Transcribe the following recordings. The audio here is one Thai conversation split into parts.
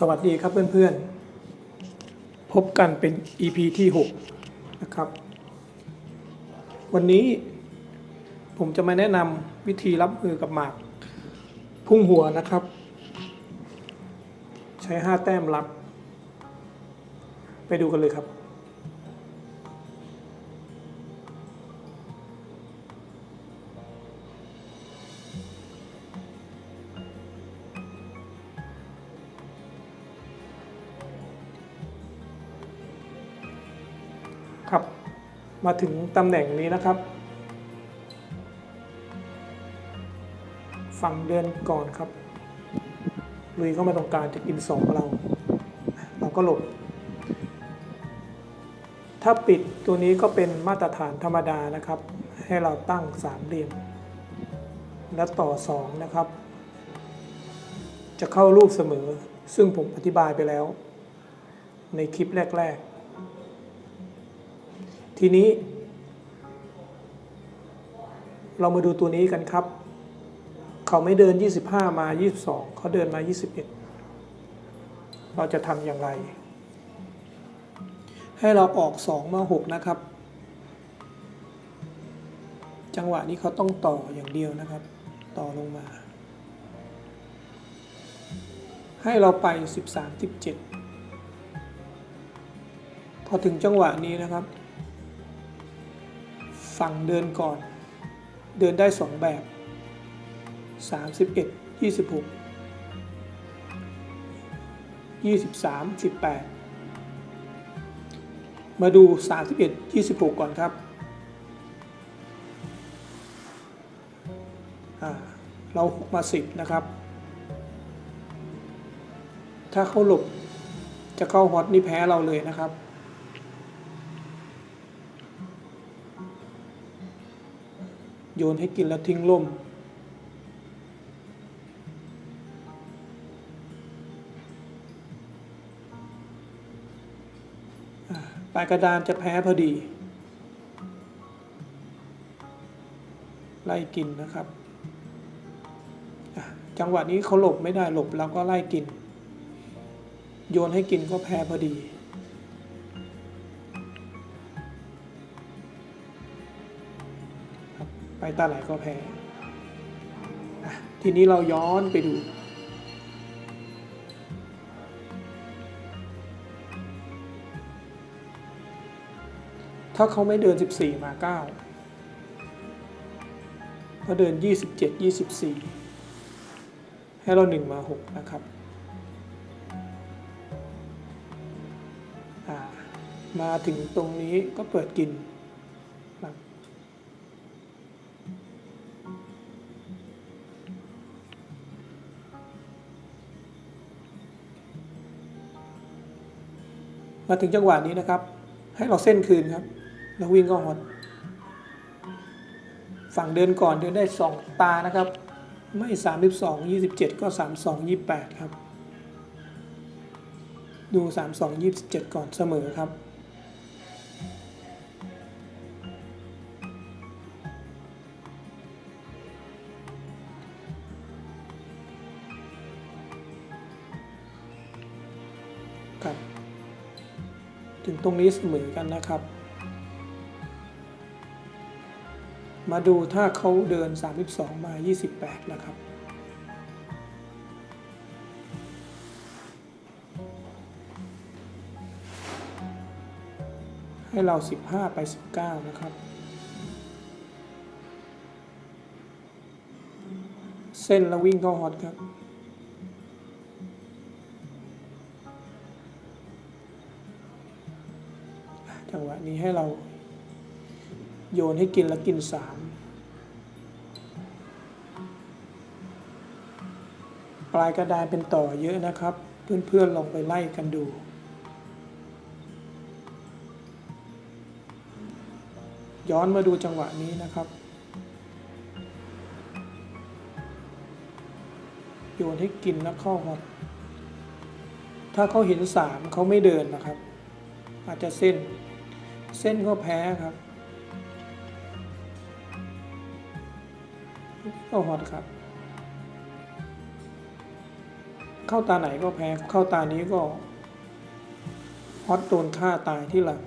สวัสดีครับเพื่อนๆ พบกันเป็น EP ที่ 6 นะครับ วันนี้ผมจะมาแนะนำวิธีรับมือกับหมาก พุ่งหัวนะครับ ใช้ 5 แต้มรับ ไปดูกันเลยครับ มาถึงตำแหน่งนี้นะครับ ฝั่งเดินก่อนครับลุยเข้ามาตรงกลางจะกินสองเรา เราก็หลบ ถ้าปิดตัวนี้ก็เป็นมาตรฐานธรรมดานะครับ ให้เราตั้งสามเหลี่ยม และต่อสองนะครับ จะเข้ารูปเสมอ ซึ่งผมอธิบายไปแล้ว ในคลิปแรก ๆ ทีนี้ เรามาดูตัวนี้กันครับ เขาไม่เดิน 25 มา 22 เขาเดินมา 21 เราจะทำอย่างไร ให้เราออก 2 มา 6 นะครับ จังหวะนี้เขาต้องต่ออย่างเดียวนะครับ ต่อลงมา ให้เราไป 13 17พอถึงจังหวะนี้นะครับ ฝั่งเดินก่อน เดินได้สองแบบ 31 26 23 18 มาดู 31 26 ก่อนครับ เราหกมา 10 นะครับ ถ้าเขาหลบจะเข้าฮอตนี่แพ้เราเลยนะครับ โยนให้กินแล้วทิ้งล่ม ปลายกระดานจะแพ้พอดี ไล่กินนะครับ จังหวะนี้เขาหลบไม่ได้หลบเราก็ไล่กิน โยนให้กินก็แพ้พอดี ไปตาไหนก็แพ้ทีนี้เราย้อนไปดู ถ้าเขาไม่เดิน 14 มา9เขาเดิน 27 24 ให้เรา 1 มา 6 นะครับ มาถึงตรงนี้ก็เปิดกิน มาถึงจังหวะนี้นะครับ ให้เราเส้นคืนครับ แล้ววิ่งก็ฮอตฝั่งเดินก่อนเดินได้ 2 ตานะครับ ไม่ 32 27 ก็ 32 28 ครับ ดู 32 27 ก่อนเสมอครับครับ ตรงนี้เสมอกันนะครับ มาดูถ้าเขาเดิน 32 มา 28 นะครับให้เรา 15 ไป 19 นะครับ เส้นแล้ววิ่งเข้าฮอตครับ นี้ให้เรา โยนให้กินแล้วกินสามปลายกระดานเป็นต่อเยอะนะครับ เพื่อนๆลองไปไล่กันดูย้อนมาดูจังหวะนี้นะครับ โยนให้กินแล้วเข้าฮอตถ้าเขาเห็นสามเขาไม่เดินนะครับ อาจจะเส้น เส้นก็แพ้ครับก็ฮอตครับ เข้าตาไหนก็แพ้ เข้าตานี้ก็ฮอตโดนฆ่าตายที่หลัง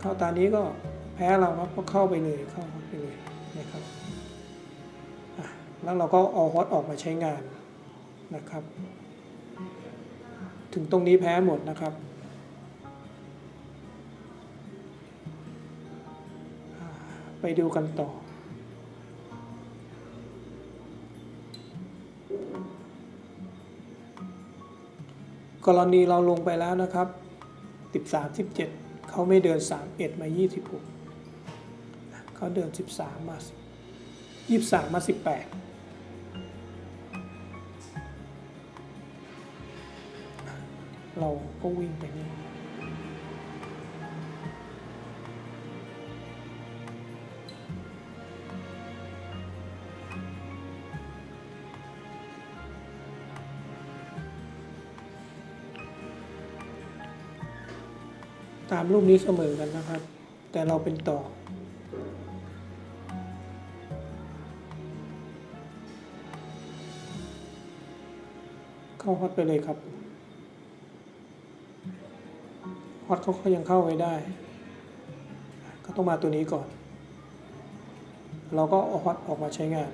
เข้าตานี้ก็แพ้เราครับก็เข้าไปเลยเข้าไปเลยนะครับแล้วเราก็เอาฮอตออกมาใช้งานนะครับ ถึงตรงนี้แพ้หมดนะครับ ไปดูกันต่อ กรณีเราลงไปแล้วนะครับ 13 17 เขาไม่เดิน 31 มา 26 เขาเดิน 13 มา 23 มา 18เราก็วิ่งไปนี่ามรูปนี้เสมอกันนะครับ แต่เราเป็นต่อ เข้าฮอตไปเลยครับฮอตเขาก็ยังเข้าไปได้ ก็ต้องมาตัวนี้ก่อน เราก็เอาฮอตออกมาใช้งาน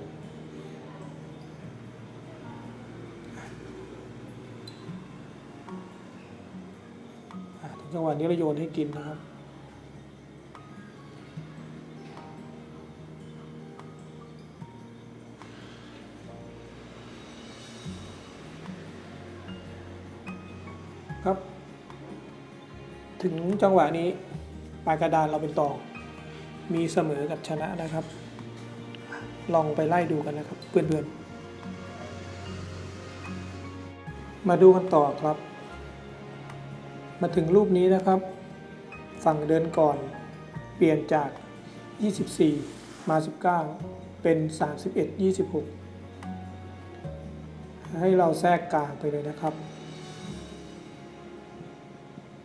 จังหวะนี้เราโยนให้กินนะครับ ครับ ถึงจังหวะนี้ปลายกระดานเราเป็นต่อมีเสมอกับชนะนะครับ ลองไปไล่ดูกันนะครับเพื่อนๆ มาดูกันต่อครับ มาถึงรูปนี้นะครับ ฝั่งเดินก่อน เปลี่ยนจาก 24 มา 19 เป็น 31 26 ให้เราแทรกกลางไปเลยนะครับ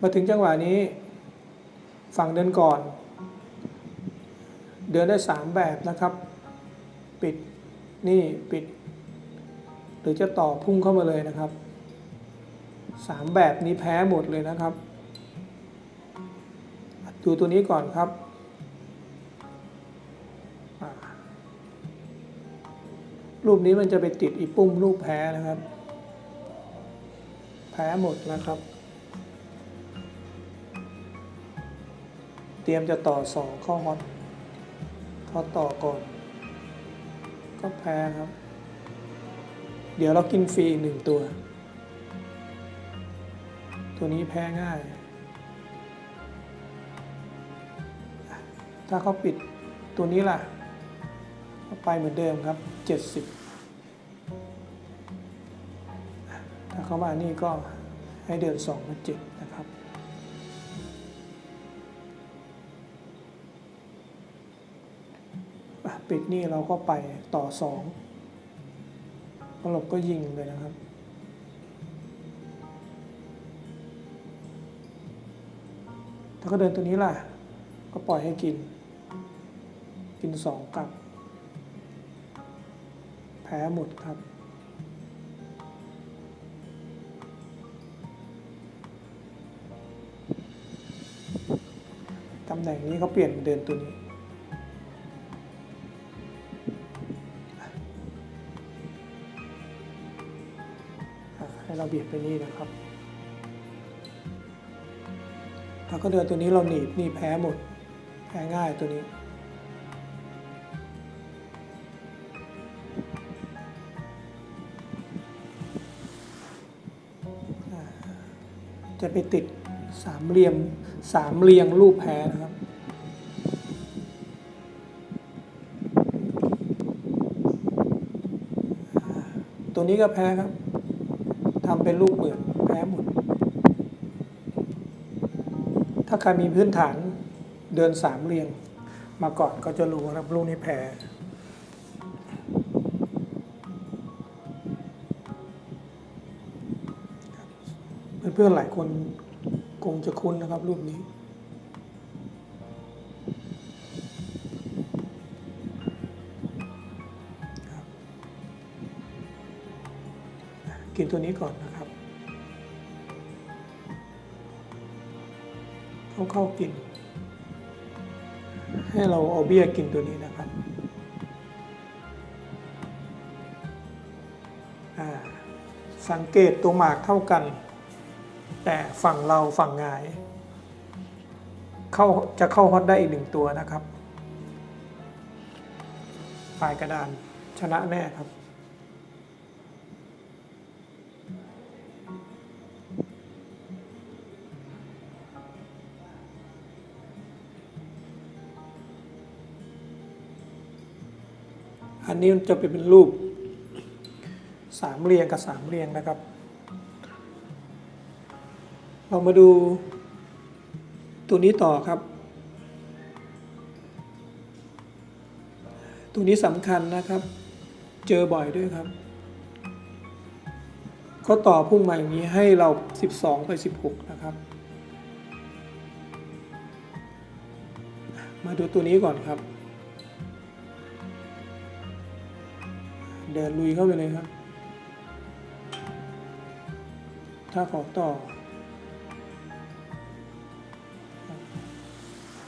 มาถึงจังหวะนี้ ฝั่งเดินก่อน เดินได้ 3 แบบนะครับ ปิดนี่ปิด หรือจะต่อพุ่งเข้ามาเลยนะครับ สามแบบนี้แพ้หมดเลยนะครับ ดูตัวนี้ก่อนครับรูปนี้มันจะไปติดอีปุ่มรูปแพ้นะครับ แพ้หมดนะครับ เตรียมจะต่อสองข้าฮอตเขาต่อก่อน ก็แพ้ครับ เดี๋ยวเรากินฟรีอีหนึ่งตัว ตัวนี้แพ้ง่าย ถ้าเขาปิดตัวนี้ล่ะก็ไปเหมือนเดิมครับ 70 ถ้าเขามานี่ก็ให้เดิน2มา7นะครับ ปิดนี่เราก็ไปต่อ2พอหลบก็ยิงเลยนะครับ ถ้าเขาเดินตัวนี้ล่ะ ก็ปล่อยให้กิน กินสองกลับ แพ้หมดครับ ตำแหน่งนี้เขาเปลี่ยนเดินตัวนี้ให้เราเบียดไปนี่นะครับ ถ้าก็เดินตัวนี้เราหนีบนี่แพ้หมด แพ้ง่ายตัวนี้ จะไปติดสามเหลี่ยมสามเรียงรูปแพ้นะครับตัวนี้ก็แพ้ครับทำเป็นรูปเหมือนแพ้หมด ถ้าใครมีพื้นฐานเดินสามเรียง มาก่อนก็จะรู้ว่าลูกนี้แพ้เพื่อนๆหลายคนคงจะคุ้นนะครับรูปนี้กินตัวนี้ก่อนนะครับ เขาเข้ากิน ให้เราเอาเบี้ยกินตัวนี้นะครับสังเกตตัวหมากเท่ากัน แต่ฝั่งเราฝั่งงาย เข้าจะเข้าฮอตได้อีกหนึ่งตัวนะครับ ปลายกระดานชนะแน่ครับ นี้มันจะเป็นรูปสามเหลี่ยงกับสามเหลี่ยงนะครับ เรามาดูตัวนี้ต่อครับ ตัวนี้สำคัญนะครับ เจอบ่อยด้วยครับเขาต่อพุ่งมาอย่างนี้ให้เรา 12 ไป 16 นะครับ มาดูตัวนี้ก่อนครับ เดินลุยเข้าไปเลยครับ ถ้าขอต่อ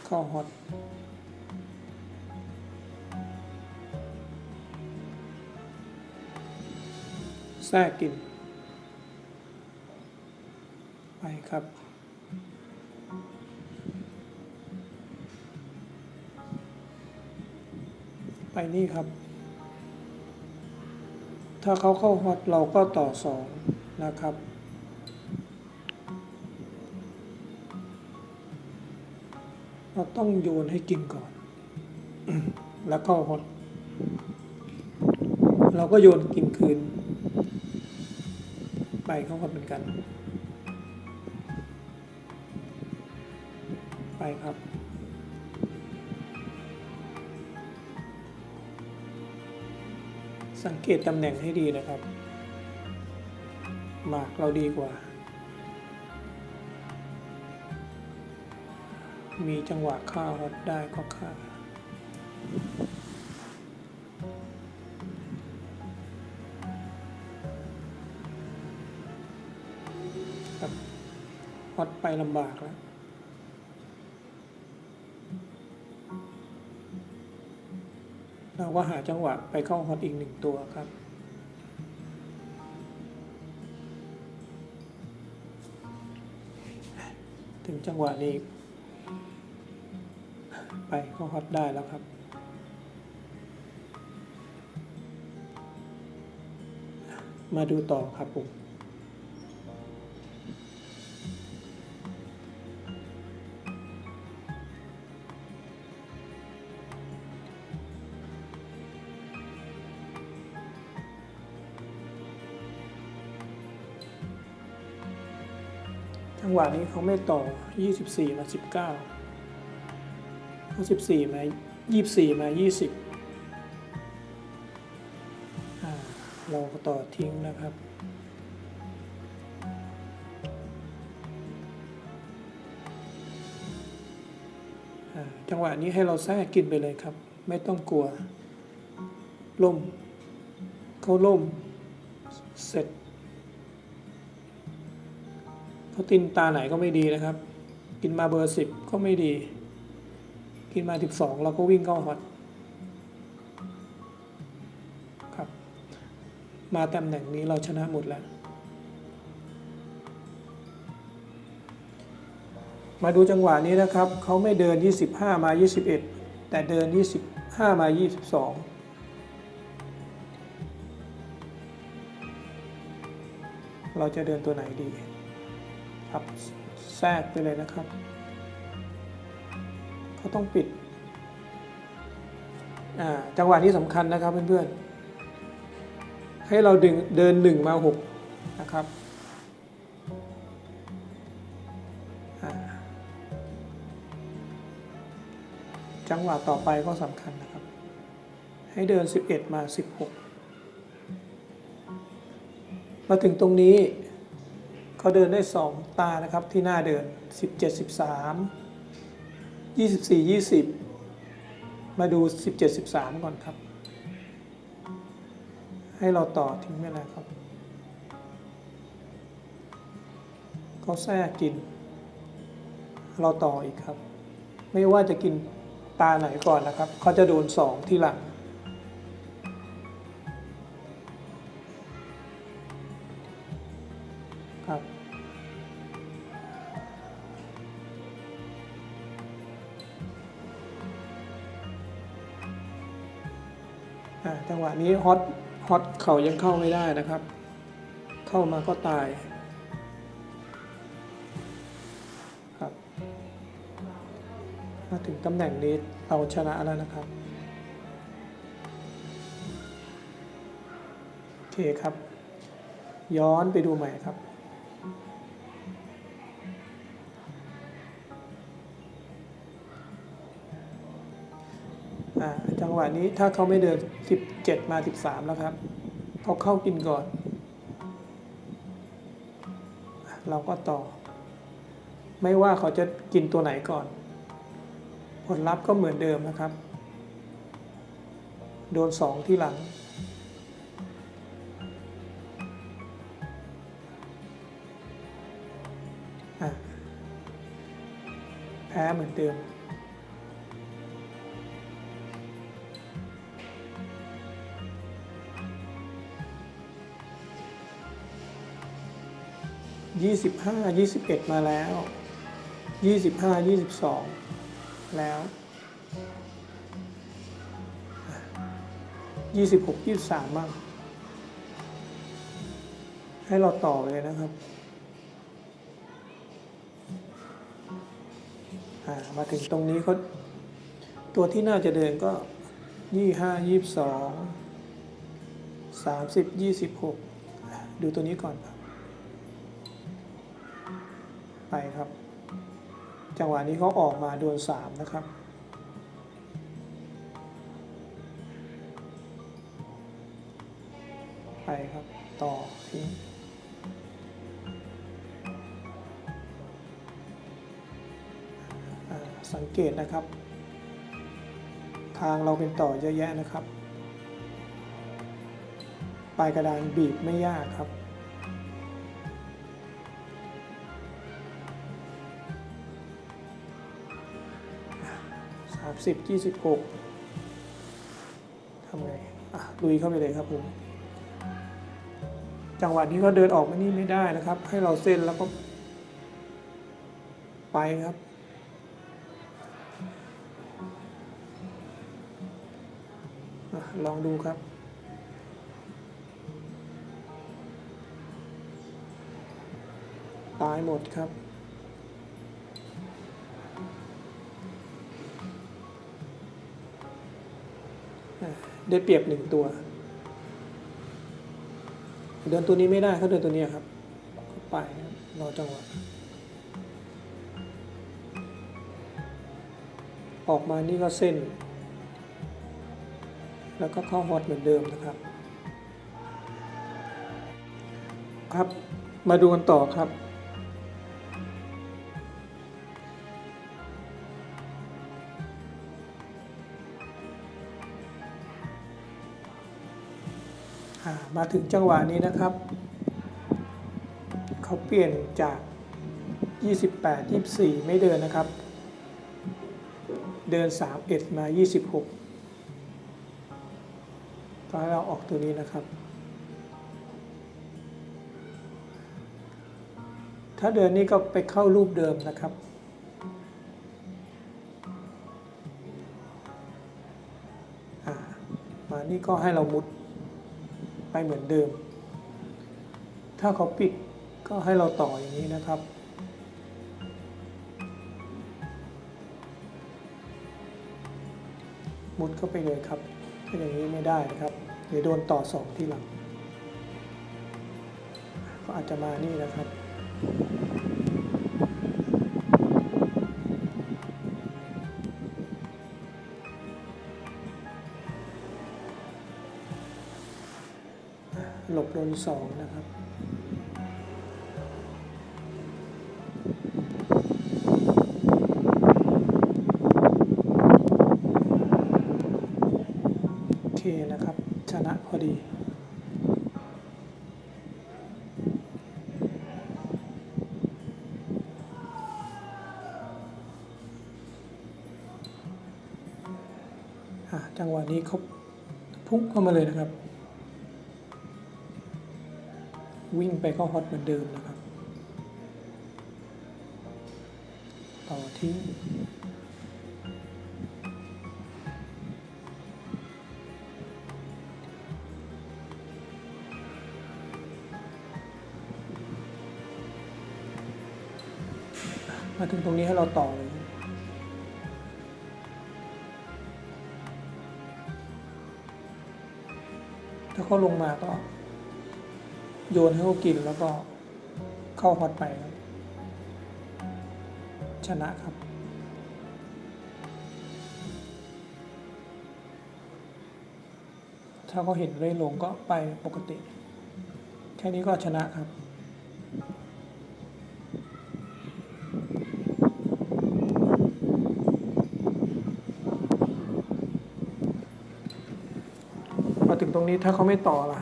เข้าฮอตแทรกกิน ไปครับไปนี่ครับ ถ้าเขาเข้าฮอตเราก็ต่อสองนะครับ เราต้องโยนให้กินก่อน แล้วเข้าฮอต เราก็โยนกินคืน ไปเข้าฮอตเหมือนกัน ไปครับ สังเกตตำแหน่งให้ดีนะครับ หมากเราดีกว่า มีจังหวะฆ่าฮอตได้ก็ฆ่าครับฮอตไปลำบากแล้ว เราก็หาจังหวะไปเข้าฮอตอีกหนึ่งตัวครับ ถึงจังหวะนี้ ไปเข้าฮอตได้แล้วครับมาดูต่อครับผม วะนี้เขาไม่ต่อ 24 มา 19เขา14 มา 24 มา 20 เราก็ต่อทิ้งนะครับ จังหวะนี้ให้เราแทรกกินไปเลยครับ ไม่ต้องกลัว ล่ม เขาล่ม เสร็จ เขาตินตาไหนก็ไม่ดีนะครับ กินมาเบอร์สิบก็ไม่ดี กินมาสิบสองเราก็วิ่งเข้าฮอตครับ มาตำแหน่งนี้เราชนะหมดแล้ว มาดูจังหวะนี้นะครับ เขาไม่เดิน 25 มา 21 แต่เดิน 25 มา 22เราจะเดินตัวไหนดี ครับ แทรกไปเลยนะครับเขาต้องปิด จังหวะนี้สำคัญนะครับเพื่อนๆ ให้เราดึงเดินหนึ่งมาหกนะครับจังหวะต่อไปก็สำคัญนะครับ ให้เดิน 11 มา 16 มาถึงตรงนี้ เขาเดินได้ 2 ตานะครับที่หน้าเดิน 17 13 24 20 มาดู 17 13 ก่อนครับ ให้เราต่อทิ้งเวลาครับเขาแทรกกิน เราต่ออีกครับ ไม่ว่าจะกินตาไหนก่อนนะครับ เขาจะโดนสองที่หลัง จังหวะนี้ฮอตฮอตเขายังเข้าไม่ได้นะครับ เข้ามาก็ตายครับมาถึงตำแหน่งนี้เราชนะแล้วนะครับโอเคครับ ย้อนไปดูใหม่ครับ งหวะนี้ถ้าเขาไม่เดิน 17 มา 13 แล้วครับเขาเข้ากินก่อน เราก็ต่อ ไม่ว่าเขาจะกินตัวไหนก่อน ผลลัพธ์ก็เหมือนเดิมนะครับ โดน 2 ที่หลัง แพ้เหมือนเดิม ยี่สิบห้ายี่สิบเอ็ดมาแล้วยี่สิบห้ายี่สิบสองแล้วยี่สิบหกยี่สิบสามบ้างให้เราต่อไปเลยนะครับมาถึงตรงนี้เขาตัวที่น่าจะเดินก็ยี่ห้ายี่สองสามสิบยี่สิบหกดูตัวนี้ก่อน ไปครับ จังหวะนี้เขาออกมาโดนสามนะครับ ไปครับ ต่อทิ้งสังเกตนะครับ ทางเราเป็นต่อเยอะแยะนะครับ ปลายกระดานบีบไม่ยากครับ สามสิบยี่สิบหกทำไงอะลุยเข้าไปเลยครับผมจังหวะนี้ก็เดินออกมานี่ไม่ได้นะครับ ให้เราเส้นแล้วก็ ไปครับอลองดูครับตายหมดครับ ได้เปรียบหนึ่งตัว เดินตัวนี้ไม่ได้เขาเดินตัวนี้ครับไปครับรอจังหวะออกมานี่ก็เส้น แล้วก็เข้าฮอตเหมือนเดิมนะครับ ครับ มาดูกันต่อครับ มาถึงจังหวะนี้นะครับ เขาเปลี่ยนจาก 28 24 ไม่เดินนะครับ เดิน 31 มา 26ก็ให้เราออกตัวนี้นะครับ ถ้าเดินนี้ก็ไปเข้ารูปเดิมนะครับมานี่ก็ให้เรามุด ไปเหมือนเดิม ถ้าเขาปิดก็ให้เราต่ออย่างนี้นะครับ มุดเข้าไปเลยครับถ้าอย่างนี้ไม่ได้นะครับ เดี๋ยวโดนต่อสองที่หลัง ก็อาจจะมานี่นะครับ นสองนะครับโอเคนะครับ ชนะพอดีจังหวะนี้เขาพุ่งเข้ามาเลยนะครับ วิ่งไปก็ฮอตเหมือนเดิมนะครับ ต่อทิ้งมาถึงตรงนี้ให้เราต่อเลยถ้าเขาลงมาก็ โยนให้เขากินแล้วก็เข้าฮอตไปครับชนะครับถ้าเขาเห็นเร่ลงก็ไปปกติ แค่นี้ก็ชนะครับมาถึงตรงนี้ถ้าเขาไม่ต่อละ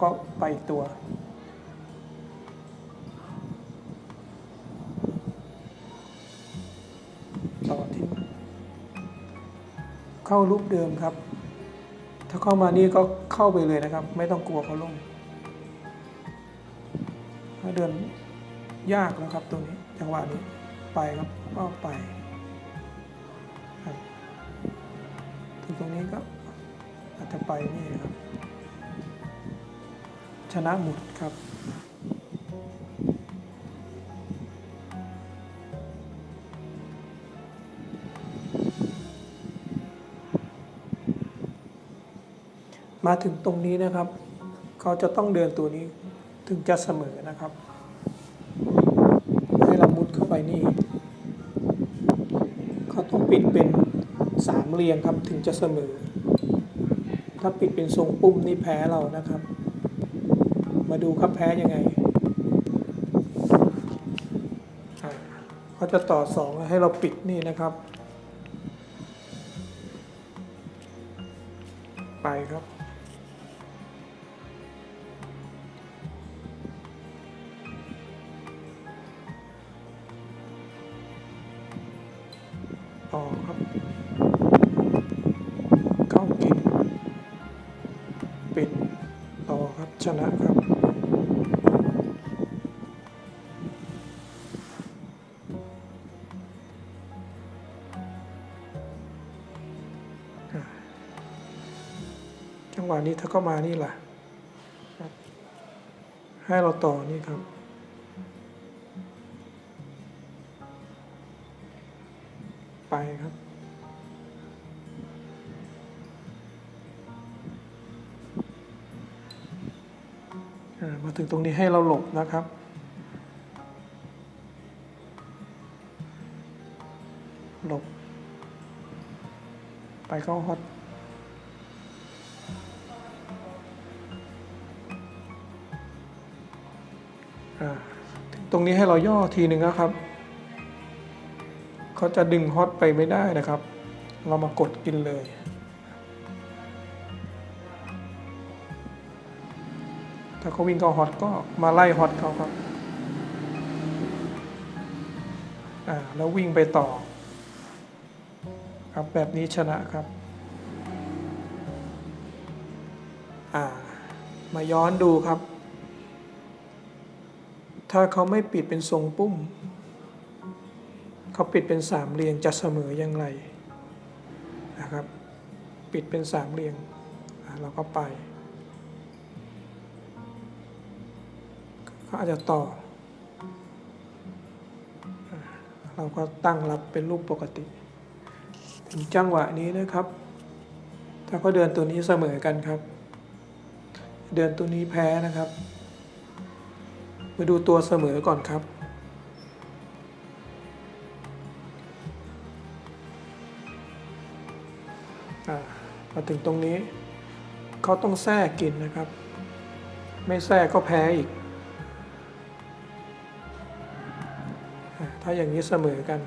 ก็ไปอีกตัว ต่อทิ้งเข้ารูปเดิมครับ ถ้าเข้ามานี่ก็เข้าไปเลยนะครับ ไม่ต้องกลัวเขาลงถ้าเดินยากแล้วครับตรงนี้จังหวะนี้ไปครับก็ไปถึงตรงนี้ก็อาจจะไปนี่ครับ ชนะหมดครับมาถึงตรงนี้นะครับ เขาจะต้องเดินตัวนี้ถึงจะเสมอนะครับ ให้เรามุดเข้าไปนี่ เขาต้องปิดเป็นสามเรียงครับถึงจะเสมอ ถ้าปิดเป็นทรงปุ่มนี่แพ้เรานะครับ มาดูครับแพ้ยังไงเขาจะต่อสองให้เราปิดนี่นะครับ ไปครับต่อครับ เข้ากิน ปิด ต่อครับ ชนะครับ นี้ถ้าก็มานี่ล่ะ ให้เราต่อนี่ครับ ไปครับ มาถึงตรงนี้ให้เราหลบนะครับหลบไปเข้าฮอต ตรงนี้ให้เราย่อทีหนึ่งนะครับ เขาจะดึงฮอตไปไม่ได้นะครับ เรามากดกินเลย ถ้าเขาวิ่งเข้าฮอตก็มาไล่ฮอตเขาครับแล้ววิ่งไปต่อ ครับแบบนี้ชนะครับมาย้อนดูครับ ถ้าเขาไม่ปิดเป็นทรงปุ้ม เขาปิดเป็นสามเหลี่ยงจะเสมออย่างไรนะครับ ปิดเป็นสามเหลี่ยงเราก็ไปเขาอาจจะต่อ เราก็ตั้งรับเป็นรูปปกติ ถึงจังหวะนี้นะครับ ถ้าเขาเดินตัวนี้เสมอกันครับ เดินตัวนี้แพ้นะครับ มาดูตัวเสมอก่อนครับอ่ามาถึงตรงนี้ เขาต้องแทรกกินนะครับ ไม่แทรกก็แพ้อีกอถ้าอย่างนี้เสมอกัน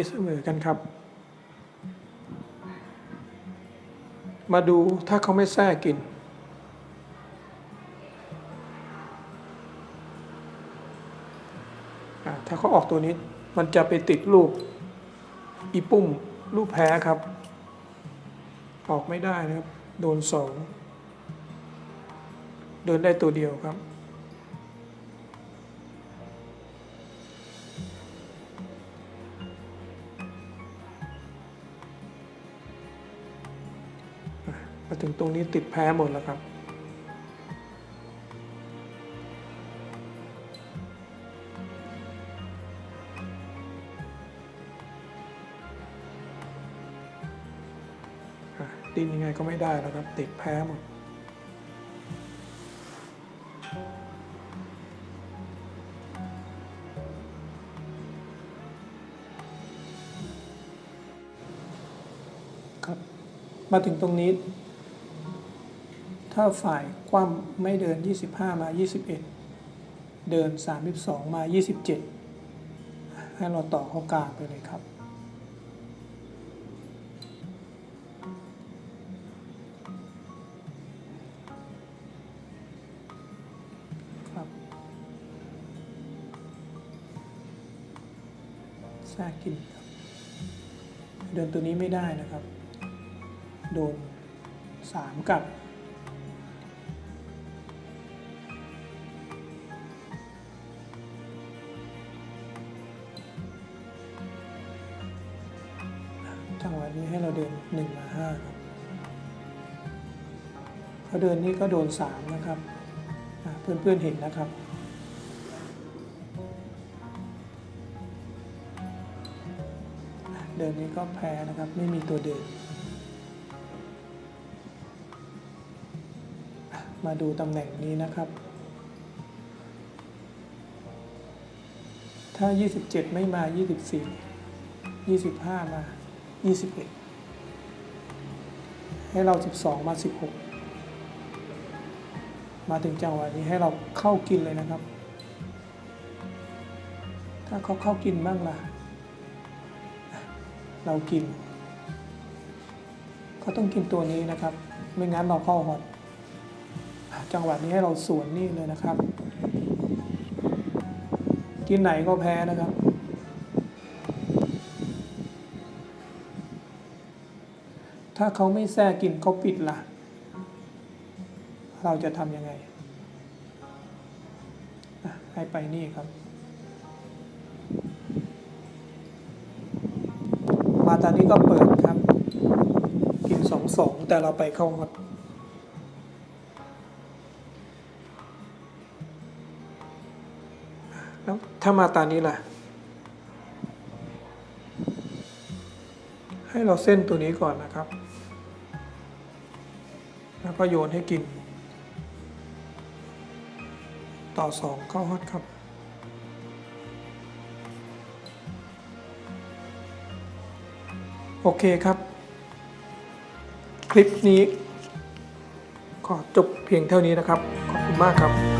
ี้เสมอกันครับ มาดูถ้าเขาไม่แทรกกิน ถ้าเขาออกตัวนี้มันจะไปติดรูปอีปุ่มรูปแพ้ครับ ออกไม่ได้นะครับ โดนสอง เดินได้ตัวเดียวครับ ถึงตรงนี้ติดแพ้หมดแล้วครับ ดิ้นยังไงก็ไม่ได้แล้วครับ ติดแพ้หมดครับมาถึงตรงนี้ ถ้าฝ่ายคว่ำไม่เดิน 25 มา 21 เดิน 32 มา 27 ให้เราต่อเข้ากลางไปเลยครับครับแทรกกินครับ เดินตัวนี้ไม่ได้นะครับ โดนสามกัด หนึ่งมาห้าครับเขาเดินนี้ก็โดนสามนะครับอะเพื่อนๆเห็นนะครับเดินนี้ก็แพ้นะครับไม่มีตัวเดินมาดูตำแหน่งนี้นะครับ ถ้า 27 ไม่มา 24 25 มา 21 ให้เรา 12 มา 16 มาถึงจังหวะนี้ให้เราเข้ากินเลยนะครับ ถ้าเขาเข้ากินบ้างล่ะ เรากิน เขาต้องกินตัวนี้นะครับ ไม่งั้นเราเข้าฮอตจังหวะนี้ให้เราสวนนี่เลยนะครับ กินไหนก็แพ้นะครับ ถ้าเขาไม่แทรกกินเขาปิดล่ะ เราจะทำยังไงให้ไปนี่ครับ มาตอนนี้ก็เปิดครับ กินสองสองแต่เราไปเข้าฮอตแล้วถ้ามาตานี้ล่ะ ให้เราเส้นตัวนี้ก่อนนะครับ ก็โยนให้กิน ต่อสองเข้าฮอตครับ โอเคครับ คลิปนี้ ขอจบเพียงเท่านี้นะครับ ขอบคุณมากครับ